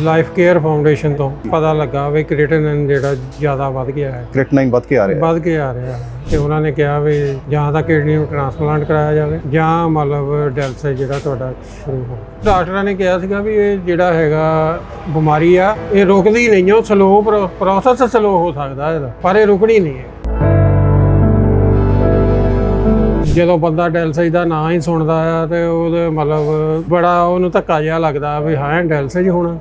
Life care foundation ਤੋਂ ਪਤਾ ਲੱਗਾ ਵੀ ਕ੍ਰੀਟਿਨਿਨ ਜਿਹੜਾ ਜ਼ਿਆਦਾ ਵੱਧ ਗਿਆ ਹੈ। ਕ੍ਰਿਟਨਾਈਨ ਵੱਧ ਕੇ ਆ ਰਿਹਾ ਹੈ। ਵੱਧ ਕੇ ਆ ਰਿਹਾ ਹੈ ਤੇ ਉਹਨਾਂ ਨੇ ਕਿਹਾ ਵੀ ਜਾਂ ਤਾਂ ਕਿਡਨੀ ਨੂੰ ਟ੍ਰਾਂਸਪਲਾਂਟ ਕਰਾਇਆ ਜਾਵੇ ਜਾਂ ਮਤਲਬ ਡੈਲਸ ਜਿਹੜਾ ਤੁਹਾਡਾ ਸ਼ੁਰੂ ਹੋ ਡਾਕਟਰਾਂ ਨੇ ਕਿਹਾ ਸੀਗਾ ਵੀ ਇਹ ਜਿਹੜਾ ਹੈਗਾ ਬਿਮਾਰੀ ਆ ਇਹ ਰੁਕਦੀ ਨਹੀਂ ਉਹ ਸਲੋ ਪ੍ਰੋਸੈਸ ਸਲੋ ਹੋ ਸਕਦਾ ਇਹਦਾ ਪਰ ਇਹ ਰੁਕਣੀ ਨਹੀਂ ਹੈ। ਜਦੋਂ ਬੰਦਾ ਡੈਲਸਾਈ ਦਾ ਨਾਂ ਹੀ ਸੁਣਦਾ ਆ ਤੇ ਉਹਦੇ ਮਤਲਬ ਬੜਾ ਉਹਨੂੰ ਧੱਕਾ ਜਿਹਾ ਲੱਗਦਾ ਵੀ ਹਾਂ ਡੈਲਸਾਈ ਹੋਣਾ।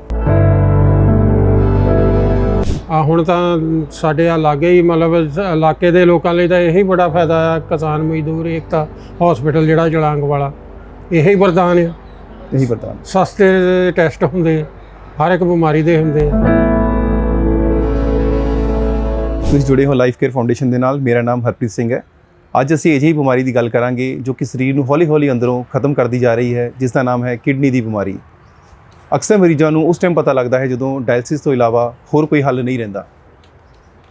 ਆ ਹੁਣ ਤਾਂ ਸਾਡੇ ਆ ਲਾਗੇ ਹੀ ਮਤਲਬ ਇਲਾਕੇ ਦੇ ਲੋਕਾਂ ਲਈ ਤਾਂ ਇਹੀ ਬੜਾ ਫਾਇਦਾ ਆ ਕਿਸਾਨ ਮਜ਼ਦੂਰ ਏਕਤਾ ਹਸਪੀਟਲ ਜਿਹੜਾ ਜਲਾਂਗ ਵਾਲਾ ਇਹੀ ਵਰਦਾਨ ਆ। ਇਹੀ ਬਰਦਾਨ ਸਸਤੇ ਟੈਸਟ ਹੁੰਦੇ ਹਰ ਇੱਕ ਬਿਮਾਰੀ ਦੇ ਹੁੰਦੇ ਆ। ਤੁਸੀਂ ਜੁੜੇ ਹੋ ਲਾਈਫ ਕੇਅਰ ਫਾਊਂਡੇਸ਼ਨ ਦੇ ਨਾਲ ਮੇਰਾ ਨਾਮ ਹਰਪ੍ਰੀਤ ਸਿੰਘ ਹੈ। ਅੱਜ ਅਸੀਂ ਅਜਿਹੀ ਬਿਮਾਰੀ ਦੀ ਗੱਲ ਕਰਾਂਗੇ ਜੋ ਕਿ ਸਰੀਰ ਨੂੰ ਹੌਲੀ-ਹੌਲੀ ਅੰਦਰੋਂ ਖਤਮ ਕਰਦੀ ਜਾ ਰਹੀ ਹੈ ਜਿਸ ਦਾ ਨਾਮ ਹੈ ਕਿਡਨੀ ਦੀ ਬਿਮਾਰੀ। ਅਕਸਰ ਮਰੀਜ਼ਾਂ ਨੂੰ ਉਸ ਟਾਈਮ ਪਤਾ ਲੱਗਦਾ ਹੈ ਜਦੋਂ ਡਾਇਲਿਸਿਸ ਤੋਂ ਇਲਾਵਾ ਹੋਰ ਕੋਈ ਹੱਲ ਨਹੀਂ ਰਹਿੰਦਾ।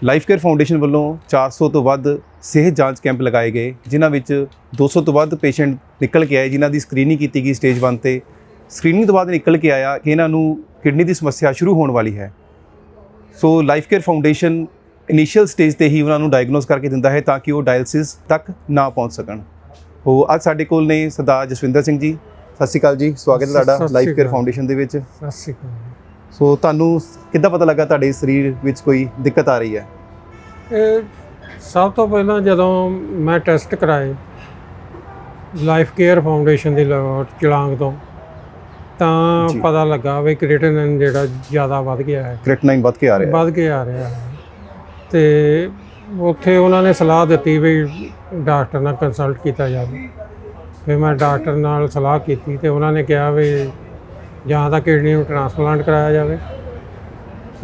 ਲਾਈਫ ਕੇਅਰ ਫਾਊਂਡੇਸ਼ਨ ਵੱਲੋਂ 400 ਤੋਂ ਵੱਧ ਸਿਹਤ ਜਾਂਚ ਕੈਂਪ ਲਗਾਏ ਗਏ, ਜਿਨ੍ਹਾਂ ਵਿੱਚ 200 ਤੋਂ ਵੱਧ ਪੇਸ਼ੈਂਟ ਨਿਕਲ ਕੇ ਆਏ, ਜਿਨ੍ਹਾਂ ਦੀ ਸਕਰੀਨਿੰਗ ਕੀਤੀ ਗਈ ਸਟੇਜ 1 ਤੇ। ਸਕਰੀਨਿੰਗ ਤੋਂ ਬਾਅਦ ਨਿਕਲ ਕੇ ਆਇਆ ਕਿ ਇਹਨਾਂ ਨੂੰ ਕਿਡਨੀ ਦੀ ਸਮੱਸਿਆ ਸ਼ੁਰੂ ਹੋਣ ਵਾਲੀ ਹੈ। So life care foundation initial stage ਤੇ ਹੀ ਉਹਨਾਂ ਨੂੰ ਡਾਇਗਨੋਸ ਕਰਕੇ ਦਿੰਦਾ ਹੈ ਤਾਂ ਕਿ ਉਹ ਡਾਇਲਸਿਸ ਤੱਕ ਨਾ ਪਹੁੰਚ ਸਕਣ। ਉਹ ਅੱਜ ਸਾਡੇ ਕੋਲ ਨੇ ਸਰਦਾਰ ਜਸਵਿੰਦਰ ਸਿੰਘ ਜੀ। ਸਤਿ ਸ਼੍ਰੀ ਅਕਾਲ ਜੀ ਸਵਾਗਤ ਹੈ ਤੁਹਾਡਾ ਲਾਈਫ ਕੇਅਰ। ਫਾਊਂਡੇਸ਼ਨ ਦੇ ਵਿੱਚ। ਸਤਿ ਸ਼੍ਰੀ ਅਕਾਲ ਸੋ ਤੁਹਾਨੂੰ ਕਿੱਦਾਂ ਪਤਾ ਲੱਗਾ ਤੁਹਾਡੇ ਸਰੀਰ ਵਿੱਚ ਕੋਈ ਦਿੱਕਤ ਆ ਰਹੀ ਹੈ? ਇਹ ਸਭ ਤੋਂ ਪਹਿਲਾਂ ਜਦੋਂ ਮੈਂ ਟੈਸਟ ਕਰਾਏ ਲਾਈਫ ਕੇਅਰ ਫਾਊਂਡੇਸ਼ਨ ਦੀ ਲਾਹੌਰ ਚਲਾਂਗ ਤੋਂ ਤਾਂ। ਪਤਾ ਲੱਗਾ ਵੀ ਕ੍ਰੀਟਿਨਿਨ ਜਿਹੜਾ ਜ਼ਿਆਦਾ ਵੱਧ ਗਿਆ ਹੈ। ਕ੍ਰਿਟਨਾਈਨ ਵੱਧ ਕੇ ਆ ਰਿਹਾ ਹੈ। ਵੱਧ ਕੇ ਆ ਰਿਹਾ ਹੈ। ਤੇ ਉੱਥੇ ਉਹਨਾਂ ਨੇ ਸਲਾਹ ਦਿੱਤੀ ਵੀ ਡਾਕਟਰ ਨਾਲ ਕੰਸਲਟ ਕੀਤਾ ਜਾਵੇ। ਫਿਰ ਮੈਂ ਡਾਕਟਰ ਨਾਲ ਸਲਾਹ ਕੀਤੀ ਤੇ ਉਹਨਾਂ ਨੇ ਕਿਹਾ ਵੀ ਜਾਂ ਤਾਂ ਕਿਡਨੀ ਨੂੰ ਟ੍ਰਾਂਸਪਲਾਂਟ ਕਰਾਇਆ ਜਾਵੇ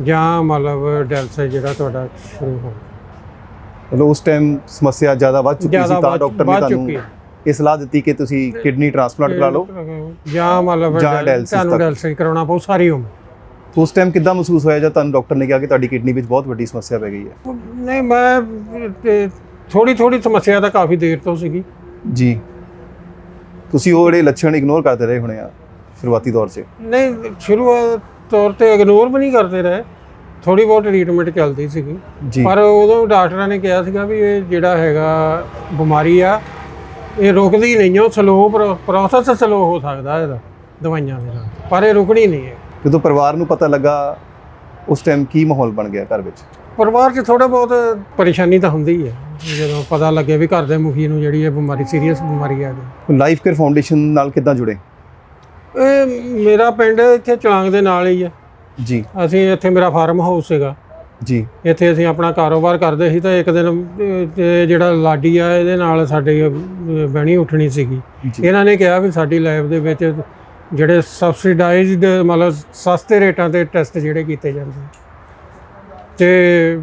ਜਾਂ ਮਤਲਬ ਡੈਲਸ ਜਿਹੜਾ ਤੁਹਾਡਾ ਸ਼ੁਰੂ ਹੋ ਮਤਲਬ ਉਸ ਟਾਈਮ ਸਮੱਸਿਆ ਜ਼ਿਆਦਾ ਵੱਧ ਚੁੱਕੀ ਸੀ ਤਾਂ ਡਾਕਟਰ ਨੇ ਤੁਹਾਨੂੰ। ਇਹ ਸਲਾਹ ਦਿੱਤੀ ਕਿ ਤੁਸੀਂ ਕਿਡਨੀ ਟ੍ਰਾਂਸਪਲਾਂਟ ਕਰਾ ਲਓ ਜਾਂ ਮਤਲਬ ਤੁਹਾਨੂੰ। ਡੈਲਸਿਸ ਕਰਾਉਣਾ ਪਊ ਸਾਰੀ ਉਮਰ। ਉਸ ਟਾਈਮ ਕਿੱਦਾਂ ਮਹਿਸੂਸ ਹੋਇਆ ਜਦ ਤੁਹਾਨੂੰ ਡਾਕਟਰ ਨੇ ਕਿਹਾ ਕਿ ਤੁਹਾਡੀ ਕਿਡਨੀ ਵਿੱਚ ਬਹੁਤ ਵੱਡੀ ਸਮੱਸਿਆ ਪੈ ਗਈ ਹੈ? ਨਹੀਂ ਮੈਂ ਥੋੜੀ ਥੋੜੀ ਸਮੱਸਿਆ ਤਾਂ ਕਾਫੀ ਦੇਰ ਤੋਂ ਸੀਗੀ। ਜੀ। ਤੁਸੀਂ ਉਹ ਜਿਹੜੇ ਲੱਛਣ ਇਗਨੋਰ ਕਰਦੇ ਰਹੇ ਹੋਣੇ ਆ ਸ਼ੁਰੂਆਤੀ ਦੌਰ 'ਚ? ਨਹੀਂ ਸ਼ੁਰੂਆਤ ਤੌਰ ਤੇ ਇਗਨੋਰ ਵੀ ਨਹੀਂ ਕਰਦੇ ਰਹੇ। ਥੋੜੀ ਬਹੁਤ ਟ੍ਰੀਟਮੈਂਟ ਚੱਲਦੀ ਸੀਗੀ। ਜੀ। ਪਰ ਉਦੋਂ ਡਾਕਟਰਾਂ ਨੇ ਕਿਹਾ ਸੀਗਾ ਵੀ ਇਹ ਜਿਹੜਾ ਹੈਗਾ ਬਿਮਾਰੀ ਆ ਇਹ ਰੁਕਦੀ ਨਹੀਂ ਉਹ ਸਲੋ ਪ੍ਰੋਸੈਸ ਸਲੋ ਹੋ ਸਕਦਾ ਇਹਦਾ ਦਵਾਈਆਂ ਦੇ ਨਾਲ। ਪਰ ਇਹ ਰੁਕਣੀ ਨਹੀਂ ਹੈ। ਜਦੋਂ ਪਰਿਵਾਰ ਨੂੰ ਪਤਾ ਲੱਗਾ ਉਸ ਟਾਈਮ ਕੀ ਮਾਹੌਲ ਬਣ ਗਿਆ ਘਰ ਵਿੱਚ? ਪਰਿਵਾਰ 'ਚ ਥੋੜਾ ਬਹੁਤ ਪਰੇਸ਼ਾਨੀ ਤਾਂ ਹੁੰਦੀ ਹੀ ਹੈ। ਜਦੋਂ ਪਤਾ ਲੱਗੇ ਵੀ ਘਰ ਦੇ ਮੁਖੀ ਨੂੰ ਜਿਹੜੀ ਇਹ ਬਿਮਾਰੀ ਸੀਰੀਅਸ ਬਿਮਾਰੀ ਆ ਗਈ ਲਾਈਫ ਕੇਅਰ ਫਾਊਂਡੇਸ਼ਨ ਨਾਲ ਕਿੱਦਾਂ ਜੁੜੇ? ਇਹ ਮੇਰਾ ਪਿੰਡ ਇੱਥੇ ਚਲਾਂਗ ਦੇ ਨਾਲ ਹੀ ਆ। ਜੀ। ਅਸੀਂ ਇੱਥੇ ਮੇਰਾ ਫਾਰਮ ਹਾਊਸ ਸੀਗਾ। ਜੀ। ਇੱਥੇ ਅਸੀਂ ਆਪਣਾ ਕਾਰੋਬਾਰ ਕਰਦੇ ਸੀ ਤਾਂ ਇੱਕ ਦਿਨ ਜਿਹੜਾ ਲਾਡੀ ਆ ਇਹਦੇ ਨਾਲ ਸਾਡੀ ਬਹਿਣੀ ਉੱਠਣੀ ਸੀਗੀ। ਜੀ। ਇਹਨਾਂ ਨੇ ਕਿਹਾ ਵੀ ਸਾਡੀ ਲੈਬ ਦੇ ਵਿੱਚ ਜਿਹੜੇ ਸਬਸਿਡਾਈਜ਼ਡ ਮਤਲਬ ਸਸਤੇ ਰੇਟਾਂ ਤੇ ਟੈਸਟ ਜਿਹੜੇ ਕੀਤੇ ਜਾਂਦੇ। ਤੇ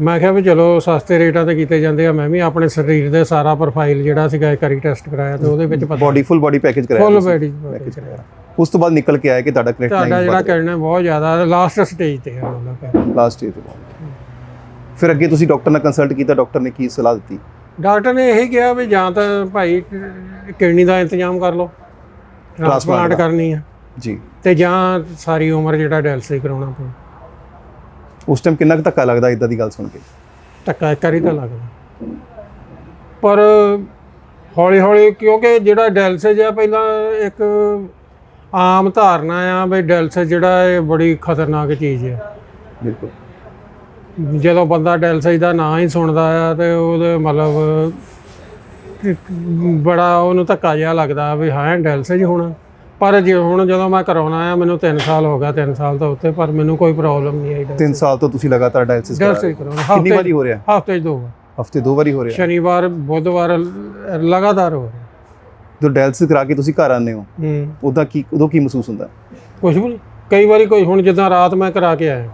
ਮੈਂ ਕਿਹਾ ਵੀ ਚਲੋ ਸਸਤੇ ਰੇਟਾਂ ਤੇ ਕੀਤੇ ਜਾਂਦੇ ਆ ਮੈਂ ਵੀ ਆਪਣੇ ਸਰੀਰ ਦੇ ਸਾਰਾ ਪ੍ਰੋਫਾਈਲ ਜਿਹੜਾ ਸੀਗਾ ਇੱਕ ਵਾਰੀ ਟੈਸਟ ਕਰਾਇਆ ਤੇ ਉਹਦੇ ਵਿੱਚ ਪਤਾ ਬੋਡੀ ਫੁੱਲ ਬੋਡੀ ਪੈਕੇਜ ਕਰਾਇਆ ਫੁੱਲ। ਬੈਡੀ ਪੈਕੇਜ ਕਰਾਇਆ। ਉਸ ਤੋਂ ਬਾਅਦ ਨਿਕਲ ਕੇ ਆਇਆ ਕਿ ਤੁਹਾਡਾ ਤੁਹਾਡਾ ਕ੍ਰਿਟਨਾਈਨ ਜਿਹੜਾ ਕਹਿਣਾ ਬਹੁਤ ਜ਼ਿਆਦਾ ਲਾਸਟ ਸਟੇਜ ਤੇ ਉਹਨਾਂ ਦਾ ਲਾਸਟ ਈਅਰ ਤੋਂ ਫਿਰ ਅੱਗੇ ਤੁਸੀਂ ਡਾਕਟਰ ਨਾਲ ਕੰਸਲਟ ਕੀਤਾ ਡਾਕਟਰ ਨੇ ਕੀ ਸਲਾਹ ਦਿੱਤੀ? ਡਾਕਟਰ ਨੇ ਇਹੀ ਕਿਹਾ ਵੀ ਜਾਂ ਤਾਂ ਭਾਈ ਕਿਡਨੀ ਦਾ ਇੰਤਜ਼ਾਮ ਕਰ ਲਓ ਟ੍ਰਾਂਸਪਲਾਂਟ। ਕਰਨੀ ਆ। ਜੀ। ਤੇ ਜਾਂ ਸਾਰੀ ਉਮਰ ਜਿਹੜਾ ਡਾਇਲਸਿਸ ਕਰਾਉਣਾ ਪਊ। ਉਸ ਟਾਈਮ ਕਿੰਨਾ ਕੁ ਧੱਕਾ ਲੱਗਦਾ ਇਦਾਂ ਦੀ ਗੱਲ ਸੁਣ ਕੇ? ਧੱਕਾ ਇੱਕ ਵਾਰੀ ਤਾਂ ਲੱਗਦਾ। ਪਰ ਹੌਲੀ ਹੌਲੀ ਕਿਉਂਕਿ ਜਿਹੜਾ ਡਾਇਲਸਿਸ ਆ ਪਹਿਲਾਂ ਇੱਕ ਆਮ ਧਾਰਨਾ ਆ ਵੀ ਡਾਇਲਸਿਸ ਜਿਹੜਾ ਇਹ ਬੜੀ ਖਤਰਨਾਕ ਚੀਜ਼ ਹੈ ਬਿਲਕੁਲ। ਜਦੋਂ ਬੰਦਾ ਡੈਲਸਾਈ ਦਾ ਨਾਂ ਹੀ ਸੁਣਦਾ ਆ ਤੇ ਉਹਦੇ ਮਤਲਬ ਬੜਾ ਉਹਨੂੰ ਧੱਕਾ ਜਿਹਾ ਲੱਗਦਾ ਵੀ ਹਾਂ ਡੈਲਸਾਈ ਹੋਣਾ। ਪਰ ਜੇ ਹੁਣ ਜਦੋਂ ਮੈਂ ਕਰਾਉਣਾ ਆ ਮੈਨੂੰ 3 ਸਾਲ ਹੋ ਗਿਆ 3 ਸਾਲ ਤੋਂ ਉੱਤੇ ਪਰ ਮੈਨੂੰ ਕੋਈ ਪ੍ਰੋਬਲਮ ਨਹੀਂ ਆਈ 3 ਸਾਲ ਤੋਂ ਤੁਸੀਂ ਲਗਾਤਾਰ ਡਾਇਲਿਸਿਸ ਕਰ ਰਹੇ ਹੋ। ਕਿੰਨੀ ਵਾਰੀ ਹੋ ਰਿਹਾ? ਹਫ਼ਤੇ 'ਚ ਦੋ ਵਾਰ। ਹਫ਼ਤੇ ਦੋ ਵਾਰੀ ਹੋ ਰਿਹਾ? ਸ਼ਨੀਵਾਰ ਬੁੱਧਵਾਰ ਲਗਾਤਾਰ ਹੋ ਰਿਹਾ। ਜਦੋਂ ਡਾਇਲਿਸਿਸ ਕਰਾ ਕੇ ਤੁਸੀਂ ਘਰ ਆਉਂਦੇ ਹੋ ਹੂੰ। ਉਦੋਂ ਕੀ ਉਦੋਂ ਕੀ ਮਹਿਸੂਸ ਹੁੰਦਾ? ਕੁਝ ਵੀ ਨਹੀਂ। ਕਈ ਵਾਰੀ ਕੋਈ ਹੁਣ ਜਿੱਦਾਂ ਰਾਤ ਮੈਂ ਕਰਾ ਕੇ ਆਇਆ।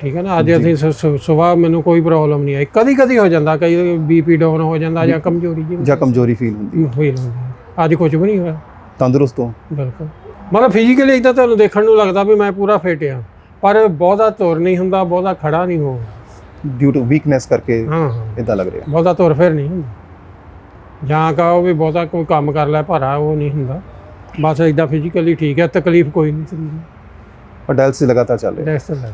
ਠੀਕ ਹੈ ਨਾ? ਅੱਜ ਅਸੀਂ ਸਵੇਰ ਮੈਨੂੰ ਕੋਈ ਪ੍ਰੋਬਲਮ ਨਹੀਂ ਆਈ। ਕਦੀ ਕਦੀ ਹੋ ਜਾਂਦਾ ਕਈ ਬੀਪੀ ਡਾਊਨ ਹੋ ਜਾਂਦਾ ਜਾਂ ਕਮਜ਼ੋਰੀ ਜਾਂ ਕਮਜ਼ੋਰੀ ਫੀਲ ਹੁੰਦੀ। ਹੋਈ ਰਹਿੰਦੀ ਅੱਜ ਕੁਝ ਵੀ ਨਹੀਂ ਹੋਇਆ। ਤੰਦਰੁਸਤ ਹੋ। ਬਿਲਕੁਲ। ਮਤਲਬ ਫਿਜ਼ੀਕਲੀ ਇਦਾਂ ਤੁਹਾਨੂੰ ਦੇਖਣ ਨੂੰ ਲੱਗਦਾ ਵੀ ਮੈਂ ਪੂਰਾ ਫਿਟ ਆ ਪਰ ਬਹੁਤਾ ਤੁਰ ਨਹੀਂ ਹੁੰਦਾ ਬਹੁਤਾ ਖੜਾ ਨਹੀਂ ਹੋ ਡਿਊ ਟੂ ਵੀਕਨੈਸ ਕਰਕੇ ਹਾਂ ਹਾਂ। ਇਦਾਂ ਲੱਗ ਰਿਹਾ। ਬਹੁਤਾ ਤੁਰ ਫਿਰ ਨਹੀਂ ਹੁੰਦਾ। ਜਾਂ ਕਹੋ ਵੀ ਬਹੁਤਾ ਕੋਈ ਕੰਮ ਕਰ ਲੈ ਭਾਰਾ ਉਹ ਨਹੀਂ ਹੁੰਦਾ। ਬਸ ਇਦਾਂ ਫਿਜ਼ੀਕਲੀ ਠੀਕ ਹੈ ਤਕਲੀਫ ਕੋਈ ਨਹੀਂ ਨੂੰ ਔਰ ਡਾਇਲਸਿਸ ਲਗਾਤਾਰ ਚੱਲ ਰਿਹਾ। ਰੈਸਟ ਲੱਗਦਾ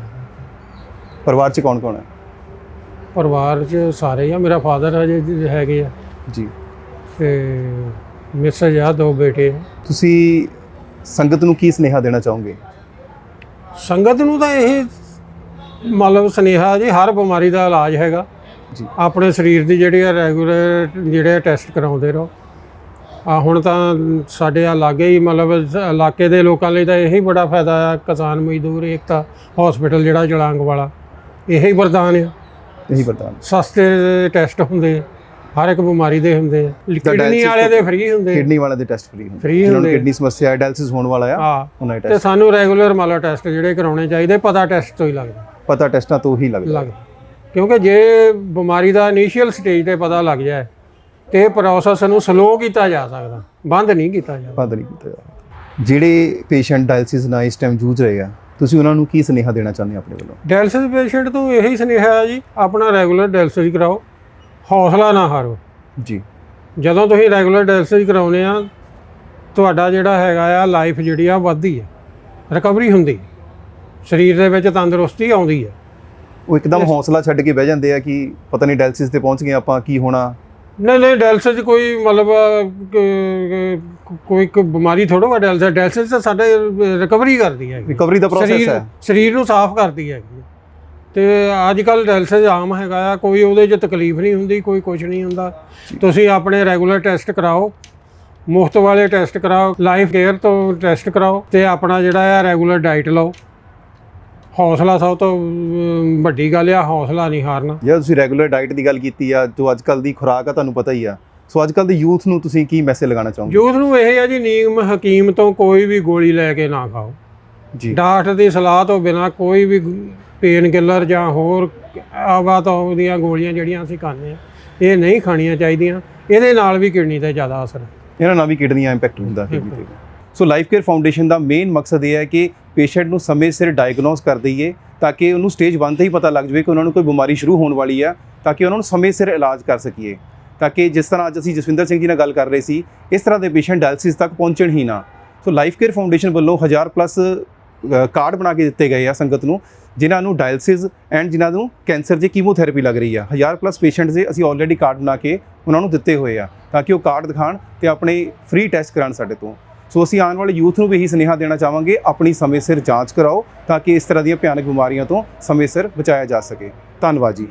ਪਰਿਵਾਰ 'ਚ ਕੌਣ ਕੌਣ ਹੈ ਪਰਿਵਾਰ 'ਚ ਸਾਰੇ ਆ ਮੇਰਾ ਫਾਦਰ ਅਜੇ ਜ- ਹੈਗੇ ਆ। ਜੀ। ਤੇ ਮਿਸਜ ਆ ਦੋ ਬੇਟੇ ਆ। ਤੁਸੀਂ ਸੰਗਤ ਨੂੰ ਕੀ ਸੁਨੇਹਾ ਦੇਣਾ ਚਾਹੋਗੇ? ਸੰਗਤ ਨੂੰ ਤਾਂ ਇਹ ਮਤਲਬ ਸੁਨੇਹਾ ਜੀ ਹਰ ਬਿਮਾਰੀ ਦਾ ਇਲਾਜ ਹੈਗਾ। ਜੀ। ਆਪਣੇ ਸਰੀਰ ਦੀ ਜਿਹੜੀ ਰੈਗੂਲਰ ਜਿਹੜੇ ਟੈਸਟ ਕਰਾਉਂਦੇ ਰਹੋ। ਆ ਹੁਣ ਤਾਂ ਸਾਡੇ ਆ ਲਾਗੇ ਹੀ ਮਤਲਬ ਸ- ਇਲਾਕੇ ਦੇ ਲੋਕਾਂ ਲਈ ਤਾਂ ਇਹੀ ਬੜਾ ਫਾਇਦਾ ਆ ਕਿਸਾਨ ਮਜ਼ਦੂਰ ਏਕਤਾ ਹਸਪੀਟਲ ਜਿਹੜਾ ਜਲਾਂਗ ਵਾਲਾ ਇਹੀ ਵਰਦਾਨ ਆ। ਇਹੀ ਬਰਦਾਨ ਸਸਤੇ ਟੈਸਟ ਹੁੰਦੇ ਹਰ ਇੱਕ ਬਿਮਾਰੀ ਦੇ ਹੁੰਦੇ ਆ। ਕਿਡਨੀ ਵਾਲੇ ਦੇ ਫ੍ਰੀ ਹੁੰਦੇ। ਕਿਡਨੀ ਵਾਲਿਆਂ ਦੇ ਟੈਸਟ ਫ੍ਰੀ ਹੁੰਦੇ ਨੂੰ ਹੁੰਦੇ। ਕਿਡਨੀ ਸਮੱਸਿਆ ਹੈ ਡਾਇਲਸਿਸ ਹੋਣ ਵਾਲਾ ਆ ਉਹਨਾਂ ਦੇ ਤੇ ਟੈਸਟ ਸਾਨੂੰ ਰੈਗੂਲਰ ਮਤਲਬ ਟੈਸਟ ਜਿਹੜੇ ਕਰਾਉਣੇ ਚਾਹੀਦੇ ਪਤਾ ਟੈਸਟ ਤੋਂ ਹੀ ਲੱਗਦਾ ਪਤਾ ਟੈਸਟਾਂ ਤੋਂ ਹੀ ਲੱਗਦਾ ਕਿਉਂਕਿ ਜੇ ਬਿਮਾਰੀ ਦਾ ਇਨੀਸ਼ੀਅਲ ਸਟੇਜ ਤੇ ਪਤਾ ਲੱਗ ਜਾਏ ਤੇ ਪ੍ਰੋਸੈਸ ਨੂੰ ਸਲੋ ਕੀਤਾ ਜਾ ਸਕਦਾ ਬੰਦ ਨਹੀਂ ਕੀਤਾ ਜਾ ਬੰਦ ਨਹੀਂ ਕੀਤਾ ਜਾ ਜਿਹੜੇ ਪੇਸ਼ੈਂਟ ਡਾਇਲਸਿਸ ਨਾਲ ਇਸ ਟਾਈਮ ਜੂਝ ਰਹੇ ਆ ਤੁਸੀਂ ਉਹਨਾਂ ਨੂੰ ਕੀ ਸੁਨੇਹਾ ਦੇਣਾ ਚਾਹੁੰਦੇ ਆਪਣੇ ਵੱਲੋਂ? ਡਾਇਲਸਿਸ ਪੇਸ਼ੈਂਟ ਤੋਂ ਇਹੀ ਸੁਨੇਹਾ ਹੈ ਜੀ ਆਪਣਾ ਰੈਗੂਲਰ ਡਾਇਲਸਿਸ ਕਰਾਓ। ਹੌਸਲਾ ਨਾ ਹਾਰੋ। ਜੀ। ਜਦੋਂ ਤੁਸੀਂ ਰੈਗੂਲਰ ਡਾਇਲਸਿਸ ਕਰਾਉਨੇ ਆ ਤੁਹਾਡਾ ਜਿਹੜਾ ਹੈਗਾ ਆ ਲਾਈਫ ਜਿਹੜੀ ਆ ਵੱਧਦੀ ਹੈ ਰਿਕਵਰੀ ਹੁੰਦੀ ਹੈ। ਸਰੀਰ ਦੇ ਵਿੱਚ ਤੰਦਰੁਸਤੀ ਆਉਂਦੀ ਹੈ ਉਹ ਇੱਕਦਮ ਹੌਸਲਾ ਛੱਡ ਕੇ ਬਹਿ ਜਾਂਦੇ ਆ ਕਿ ਪਤਾ ਨਹੀਂ ਡਾਇਲਸਿਸ ਤੇ ਪਹੁੰਚ ਗਏ ਆਪਾਂ ਕੀ ਹੋਣਾ। ਨਹੀਂ ਨਹੀਂ ਡਾਇਲਸਿਸ ਕੋਈ ਮਤਲਬ ਕੋਈ ਇੱਕ ਬਿਮਾਰੀ ਥੋੜੋ ਵਾ ਡਾਇਲਸਿਸ। ਡਾਇਲਸਿਸ ਤਾਂ ਸਾਡੇ ਰਿਕਵਰੀ ਕਰਦੀ ਹੈ ਰਿਕਵਰੀ ਦਾ ਪ੍ਰੋਸੈਸ ਹੈ। ਸਰੀਰ ਨੂੰ ਸਾਫ਼ ਕਰਦੀ ਹੈ। ਤੇ ਅੱਜ ਕੱਲ ਡਾਇਲਸਿਸ ਆਮ ਹੈਗਾ ਆ ਕੋਈ ਉਹਦੇ 'ਚ ਤਕਲੀਫ ਨਹੀਂ ਹੁੰਦੀ ਕੋਈ ਕੁਝ ਨਹੀਂ ਹੁੰਦਾ। ਤੁਸੀਂ ਆਪਣੇ ਰੈਗੂਲਰ ਟੈਸਟ ਕਰਾਓ ਮੁਫਤ ਵਾਲੇ ਟੈਸਟ ਕਰਾਓ ਲਾਈਫ ਕੇਅਰ ਤੋਂ ਟੈਸਟ ਕਰਾਓ ਤੇ ਆਪਣਾ ਜਿਹੜਾ ਆ ਰੈਗੂਲਰ ਡਾਈਟ ਲਓ। ਹੌਸਲਾ ਸਭ ਤੋਂ ਵੱਡੀ ਗੱਲ ਆ ਹੌਸਲਾ ਨਹੀਂ ਹਾਰਨਾ। ਜੇ ਤੁਸੀਂ ਰੈਗੂਲਰ ਡਾਈਟ ਦੀ ਗੱਲ ਕੀਤੀ ਆ ਜੋ ਅੱਜ ਕੱਲ ਦੀ ਖੁਰਾਕ ਆ ਤੁਹਾਨੂੰ ਪਤਾ ਹੀ ਆ। ਸੋ ਅੱਜ ਕੱਲ ਦੇ ਯੂਥ ਨੂੰ ਤੁਸੀਂ ਕੀ ਮੈਸੇਜ ਲਗਾਉਣਾ ਚਾਹੋਗੇ? ਯੂਥ ਨੂੰ ਇਹ ਆ ਜੀ ਨੀਮ ਹਕੀਮ ਤੋਂ ਕੋਈ ਵੀ ਗੋਲੀ ਲੈ ਕੇ ਨਾ ਖਾਓ। ਜੀ। ਡਾਕਟਰ ਦੀ ਸਲਾਹ ਤੋਂ ਬਿਨਾ ਕੋਈ ਵੀ ਪੇਨ ਕਿਲਰ ਜਾਂ ਹੋਰ ਆਵਾ ਤੋਂ ਦੀਆਂ ਗੋਲੀਆਂ ਜਿਹੜੀਆਂ ਅਸੀਂ ਖਾਂਦੇ ਆ ਇਹ ਨਹੀਂ ਖਾਣੀਆਂ ਚਾਹੀਦੀਆਂ। ਇਹਦੇ ਨਾਲ ਵੀ ਕਿਡਨੀ ਤੇ ਜ਼ਿਆਦਾ ਅਸਰ ਹੈ। ਇਹਨਾਂ ਨਾਲ ਵੀ ਕਿਡਨੀ ਇੰਪੈਕਟ ਹੁੰਦਾ ਤੇ। ਸੋ ਲਾਈਫ ਕੇਅਰ ਫਾਊਂਡੇਸ਼ਨ ਦਾ ਮੇਨ ਮਕਸਦ ਇਹ ਹੈ ਕਿ ਪੇਸ਼ੈਂਟ ਨੂੰ ਸਮੇਂ ਸਿਰ ਡਾਇਗਨੋਸ ਕਰ ਦਈਏ ਤਾਂ ਕਿ ਉਹਨੂੰ ਸਟੇਜ 1 ਤੇ ਹੀ ਪਤਾ ਲੱਗ ਜਾਵੇ ਕਿ ਉਹਨਾਂ ਨੂੰ ਕੋਈ ਬਿਮਾਰੀ ਸ਼ੁਰੂ ਹੋਣ ਵਾਲੀ ਆ ਤਾਂ ਕਿ ਉਹਨਾਂ ਨੂੰ ਸਮੇਂ ਸਿਰ ਇਲਾਜ ਕਰ ਸਕੀਏ। ਤਾਂ ਕਿ ਜਿਸ ਤਰ੍ਹਾਂ ਅੱਜ ਅਸੀਂ ਜਸਵਿੰਦਰ ਸਿੰਘ ਜੀ ਨਾਲ ਗੱਲ ਕਰ ਰਹੇ ਸੀ ਇਸ ਤਰ੍ਹਾਂ ਦੇ ਪੇਸ਼ੈਂਟ ਡਾਇਲਸਿਸ ਤੱਕ ਪਹੁੰਚਣ ਹੀ ਨਾ। ਸੋ ਲਾਈਫ ਕੇਅਰ ਫਾਊਂਡੇਸ਼ਨ ਵੱਲੋਂ 1000 ਪਲੱਸ ਕਾਰਡ ਬਣਾ ਕੇ ਦਿੱਤੇ ਗਏ ਆ ਸੰਗਤ ਨੂੰ, ਜਿਨ੍ਹਾਂ ਨੂੰ ਡਾਇਲਸਿਸ ਐਂਡ ਜਿਨ੍ਹਾਂ ਨੂੰ ਕੈਂਸਰ ਦੀ ਕੀਮੋਥੈਰੇਪੀ ਲੱਗ ਰਹੀ ਆ। 1000 ਪਲੱਸ ਪੇਸ਼ੈਂਟਸ ਦੇ ਅਸੀਂ ਆਲਰੇਡੀ ਕਾਰਡ ਬਣਾ ਕੇ ਉਹਨਾਂ ਨੂੰ ਦਿੱਤੇ ਹੋਏ ਆ, ਤਾਂ ਕਿ ਉਹ ਕਾਰਡ ਦਿਖਾਣ ਤੇ ਆਪਣੇ ਫ੍ਰੀ ਟੈਸਟ ਕਰਾਉਣ ਸਾਡੇ ਤੋਂ। ਸੋ ਅਸੀਂ ਆਉਣ ਵਾਲੇ ਯੂਥ ਨੂੰ ਵੀ ਇਹੀ ਸੁਨੇਹਾ ਦੇਣਾ ਚਾਹਾਂਗੇ, ਆਪਣੀ ਸਮੇਂ ਸਿਰ ਜਾਂਚ ਕਰਾਓ, ਤਾਂ ਕਿ ਇਸ ਤਰ੍ਹਾਂ ਦੀਆਂ ਭਿਆਨਕ ਬਿਮਾਰੀਆਂ ਤੋਂ ਸਮੇਂ ਸਿਰ ਬਚਾਇਆ ਜਾ ਸਕੇ। ਧੰਨਵਾਦ ਜੀ।